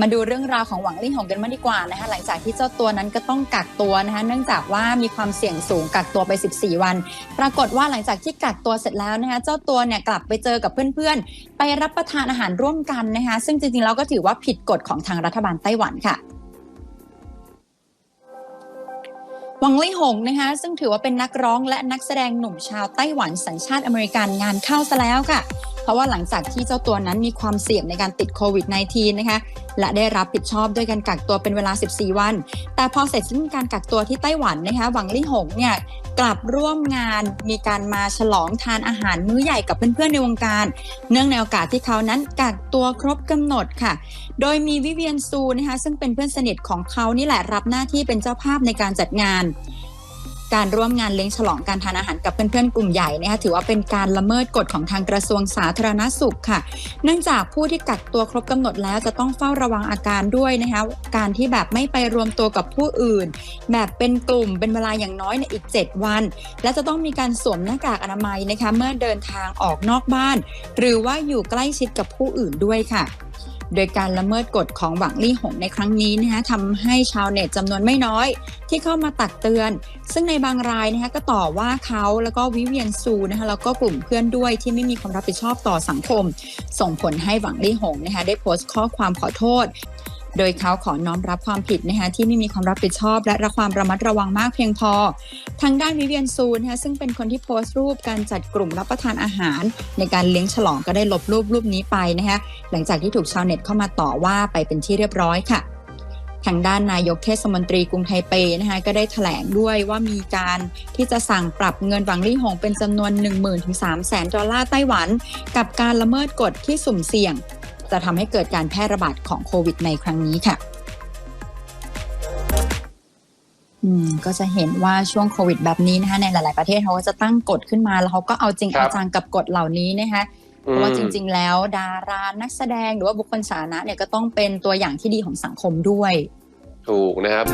มาดูเรื่องราวของหวังลี่หงกันมางดีกว่านะคะ หลังจากที่เจ้าตัวนั้นก็ต้องกักตัวนะคะ เนื่องจากว่ามีความเสี่ยงสูงกักตัวไป 14 วัน ปรากฏว่าหลังจากที่กักตัวเสร็จแล้วนะคะ เจ้าตัวเนี่ยกลับไปเจอกับเพื่อนๆ ไปรับประทานอาหารร่วมกันนะคะ ซึ่งจริงๆแล้วก็ถือว่าผิดกฎของทางรัฐบาลไต้หวันค่ะหวังลี่หงนะคะซึ่งถือว่าเป็นนักร้องและนักแสดงหนุ่มชาวไต้หวันสัญชาติอเมริกันงานเข้าซะแล้วค่ะ เพราะว่าหลังจากที่เจ้าตัวนั้นมีความเสี่ยงในการติดโควิด -19 นะคะ และได้รับผิดชอบด้วยการกักตัวเป็นเวลา 14 วัน แต่พอเสร็จสิ้นการกักตัวที่ไต้หวันนะคะ หวังลี่หงเนี่ยกลับร่วมงานมีการมาฉลองทานอาหารมื้อใหญ่กับเพื่อนๆในวงการ เนื่องในโอกาสที่เขานั้นกักตัวครบกำหนดค่ะ โดยมีวิเวียนซูนะคะซึ่งเป็นเพื่อนสนิทของเขานี่แหละรับหน้าที่เป็นเจ้าภาพในการจัดงาน การร่วมงานเลี้ยงฉลองการทานอาหารกับเพื่อนๆกลุ่มใหญ่นะคะถือว่าเป็นการละเมิดกฎของทางกระทรวงสาธารณสุขค่ะ เนื่องจากผู้ที่กักตัวครบกำหนดแล้วจะต้องเฝ้าระวังอาการด้วยนะคะการที่แบบไม่ไปรวมตัวกับผู้อื่น แบบเป็นกลุ่มเป็นเวลาอย่างน้อยในอีก 7 วัน และจะต้องมีการสวมหน้ากากอนามัยนะคะเมื่อเดินทางออกนอกบ้าน หรือว่าอยู่ใกล้ชิดกับผู้อื่นด้วยค่ะ โดยการละเมิดกฎของหวังลี่หงในครั้งนี้นะคะทำให้ชาวเน็ตจำนวนไม่น้อย ที่เข้ามาตักเตือน ซึ่งในบางรายนะคะก็ต่อว่าเขาแล้วก็วิเวียนซูนะคะแล้วก็กลุ่มเพื่อนด้วยที่ไม่มีความรับผิดชอบต่อสังคม ส่งผลให้หวังลี่หงนะคะได้โพสต์ข้อความขอโทษ โดยเขาขอน้อมรับความผิดนะคะที่ไม่มีความรับผิดชอบ และระความระมัดระวังมากเพียงพอ ทางด้านวิเวียนซูนะคะซึ่งเป็นคนที่โพสต์รูปการจัดกลุ่มรับประทานอาหาร ในการเลี้ยงฉลองก็ได้ลบรูปรูปนี้ไปนะคะหลังจากที่ถูกชาวเน็ตเข้ามาต่อว่าไปเป็นที่เรียบร้อยค่ะทางด้านนายกเทศมนตรีกรุงไทเปนะคะก็ได้แถลงด้วยว่ามีการที่จะสั่งปรับเงินหวังลี่หงเป็นจำนวน 1 0 0 0 0 ถึง 3 0 0 0 0ดอลลาร์ไต้หวัน กับการละเมิดกฎที่สุ่มเสี่ยง จะทำให้เกิดการแพร่ระบาดของโควิดในครั้งนี้ค่ะอืมก็จะเห็นว่าช่วงโควิดแบบนี้นะคะในหลาย ๆ ประเทศเขาก็จะตั้งกฎขึ้นมาแล้วเขาก็เอาจริงครัเอาบจังกับกฎเหล่านี้นะคะเพราะว่าจริง ๆ แล้วดารานักแสดงหรือว่าบุคคลสาธารณะเนี่ยก็ต้องเป็นตัวอย่างที่ดีของสังคมด้วย ถูกนะครับ